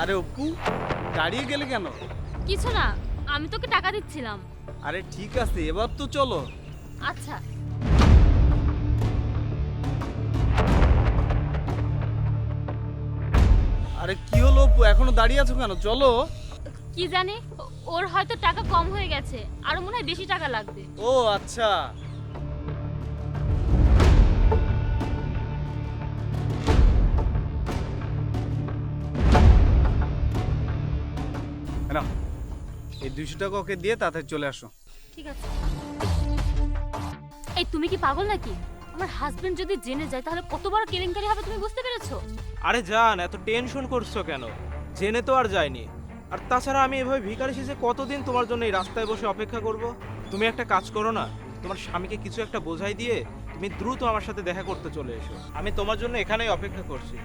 আরে অপু দাঁড়িয়ে গেলে কেন? কিছু না আমি তোকে টাকা দিচ্ছিলাম। আরে ঠিক আছে এবার তো চলো। আচ্ছা। আরে কি হলো অপু এখনও দাঁড়িয়ে আছো কেন? চলো। কি জানি ওর হয়তো টাকা কম হয়ে গেছে আরও মনে হয় বেশি টাকা লাগবে। ও আচ্ছা। নাও, এই দুইশো টাকা ওকে দিয়ে তাড়াতাড়ি চলে আসো। ঠিক আছে। এই তুমি কি পাগল নাকি? আমার হাজবেন্ড যদি জেনে যায় তাহলে কত বড় কেলেঙ্কারি হবে তুমি বুঝতে পেরেছ? আরে জান এত টেনশন করছ কেন? জেনে তো আর যায়নি। আর তাছাড়া আমি এভাবে ভিখারি শেষে কতদিন তোমার জন্য এই রাস্তায় বসে অপেক্ষা করব? তুমি একটা কাজ করো না তোমার স্বামীকে কিছু একটা বোঝাই দিয়ে তুমি দ্রুত আমার সাথে দেখা করতে চলে এসো। আমি তোমার জন্য এখানেই অপেক্ষা করছি।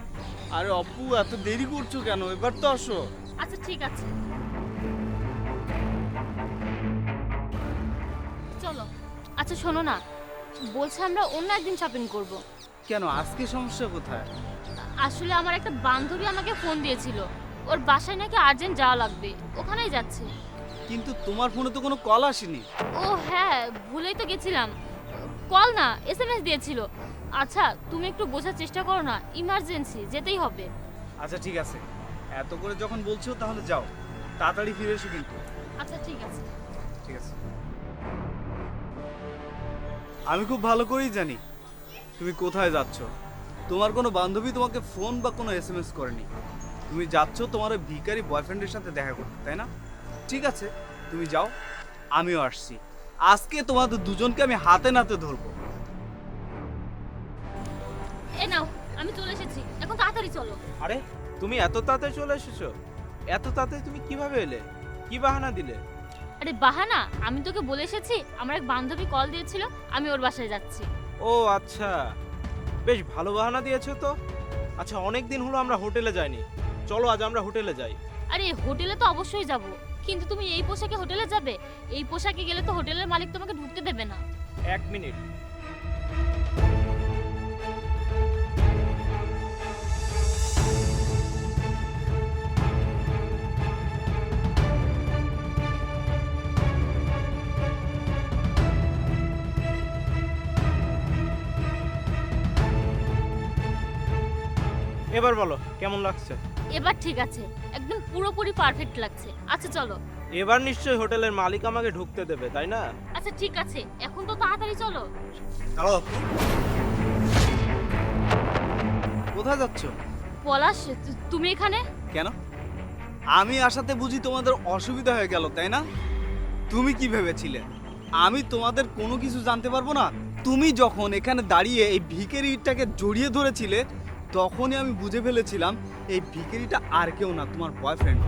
আরে অপু এত দেরি করছ কেন? এবার তো আসো। আচ্ছা ঠিক আছে। আচ্ছা শোনো না। বলছে আমরা অন্য একদিন শপিং করব। কেন? আজকে সমস্যা কোথায়? আসলে আমার একটা বান্ধবী আমাকে ফোন দিয়েছিল। ওর বাসায় নাকি আর্জেন্ট যাওয়া লাগবে। ওখানেই যাচ্ছে। কিন্তু তোমার ফোনে তো কোনো কল আসেনি। ও হ্যাঁ ভুলেই তো গেছিলাম। কল না এসএমএস দিয়েছিল। আচ্ছা তুমি একটু বোঝার চেষ্টা করো না। ইমার্জেন্সি যেতেই হবে। আচ্ছা ঠিক আছে। এত করে যখন বলছো তাহলে যাও। তাড়াতাড়ি ফিরে এসো কিন্তু। আচ্ছা ঠিক আছে। ঠিক আছে। আমি খুব ভালো করেই জানি তুমি কোথায় যাচ্ছ। তোমার কোনো বান্ধবী তোমাকে ফোন বা কোনো এস এম এস করেনি। তুমি যাচ্ছ তোমার ওই ভিখারি বয়ফ্রেন্ডের সাথে দেখা করতে তাই না? ঠিক আছে তুমি যাও আমিও আসছি। আজকে তোমাদের দুজনকে আমি হাতে নাতে ধরবো। এ নাও আমি চলে এসেছি। এখন তাড়াতাড়ি চলো। আরে তুমি এত তাড়াতাড়ি চলে এসেছ? এত তাড়াতাড়ি তুমি কীভাবে এলে? কি বাহানা দিলে? আরে বাহানা আমি তোকে বলে এসেছি আমার এক বান্ধবী কল দিয়েছিল আমি ওর বাসায় যাচ্ছি। ও আচ্ছা। বেশ ভালো বাহানা দিয়েছ তো। আচ্ছা অনেক দিন হলো আমরা হোটেলে যাইনি। চলো আজ আমরা হোটেলে যাই। আরে হোটেলে তো অবশ্যই যাব। কিন্তু তুমি এই পোশাকে হোটেলে যাবে? এই পোশাকে গেলে তো হোটেলের মালিক তোমাকে ঢুকতে দেবে না। এক মিনিট। এবার বলো কেমন লাগছে? এবার ঠিক আছে একদম পুরোপুরি পারফেক্ট লাগছে। আচ্ছা চলো। এবার নিশ্চয়ই হোটেলের মালিক আমাকে ঢুকতে দেবে তাই না? আচ্ছা ঠিক আছে এখন তো তাড়াতাড়ি চলো। দাঁড়াও কোথায় যাচ্ছ? পলাশ তু- তুমি এখানে? কেন? আমি আসাতে বুঝি তোমাদের অসুবিধা হয়ে গেল তাই না? তুমি কি ভেবেছিলে? আমি তোমাদের কোনো কিছু জানতে পারব না? তুমি যখন এখানে দাঁড়িয়ে এই ভিকের ইটটাকে জড়িয়ে ধরেছিলে তখনই আমি বুঝে ফেলেছিলাম এই ভিকেরিটা আর কেউ না, তোমার বয়ফ্রেন্ড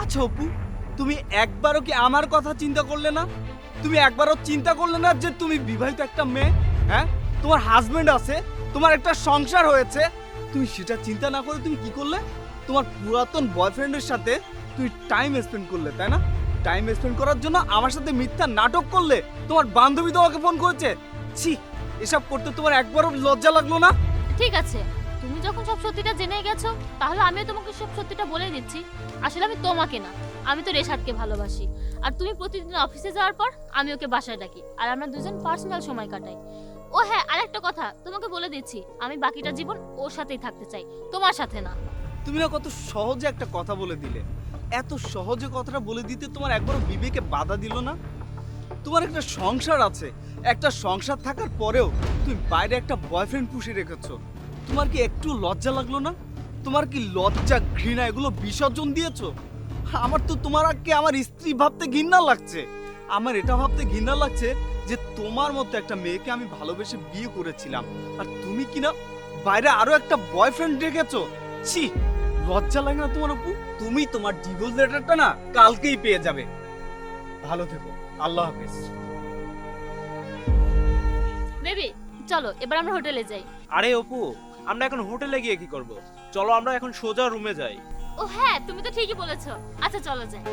আচ্ছা অপু, তুমি একবারও কি আমার কথা চিন্তা করলে না? তুমি একবারও চিন্তা করলে না যে তুমি বিবাহিত একটা মেয়ে? হ্যাঁ? তোমার হাজবেন্ড আছে, তোমার একটা সংসার হয়েছে। তুমি সেটা চিন্তা না করে তুমি কি করলে? তোমার পুরাতন বয়ফ্রেন্ডের সাথে তুমি টাইম স্পেন্ড করলে, তাই না? টাইম স্পেন্ড করার জন্য আমার সাথে মিথ্যা নাটক করলে তোমার বান্ধবী তোমাকে ফোন করেছে? ছি, এসব করতে তোমার একবারও লজ্জা লাগল না? ঠিক আছে। তুমি যখন সব সত্যিটা জেনে গেছো, তাহলে আমিও তোমাকে সব সত্যিটা বলে দিচ্ছি। আসলে আমি তোমাকে না, আমি তো রেশাদকে ভালোবাসি। আর তুমি প্রতিদিন অফিসে যাওয়ার পর আমি ওকে বাসায় ডাকি, আর আমরা দুজন পার্সোনাল সময় কাটাই। ও হ্যাঁ আরেকটা কথা, তোমাকে বলে দিচ্ছি, আমি বাকিটা জীবন ওর সাথেই থাকতে চাই, তোমার সাথে না। তুমি না কত সহজে একটা কথা বলে দিলে। এত সহজে কথাটা বলে দিতে তোমার একবারও বিবেকে বাধা দিল না? তোমার একটা সংসার আছে, একটা সংসার থাকার পরেও তুমি বাইরে একটা বয়ফ্রেন্ড পুষে রেখেছো। তোমার কি একটু লজ্জা লাগল না? তোমার কি লজ্জা ঘৃণা এগুলো বিসর্জন দিয়েছ? আমার তো তোমার আগে আমার স্ত্রী ভাবতে ঘৃণা লাগছে। আমার এটা ভাবতে ঘৃণা লাগছে যে তোমার মতো একটা মেয়েকে আমি ভালোবেসে বিয়ে করেছিলাম। আর তুমি কি না বাইরে আরও একটা বয়ফ্রেন্ড রেখেছো? ছি লজ্জা লাগে না তোমার আপু তুমি তোমার ডিভোর্স লেটারটা না কালকেই পেয়ে যাবে। ভালো থেকো আল্লাহ হাফেজ। বেবি চলো এবার আমরা হোটেলে যাই। আরে অপু আমরা এখন হোটেলে গিয়ে কি করব? চলো আমরা এখন সোজা রুমে যাই। ও হ্যাঁ তুমি তো ঠিকই বলেছ। আচ্ছা চলো যাই।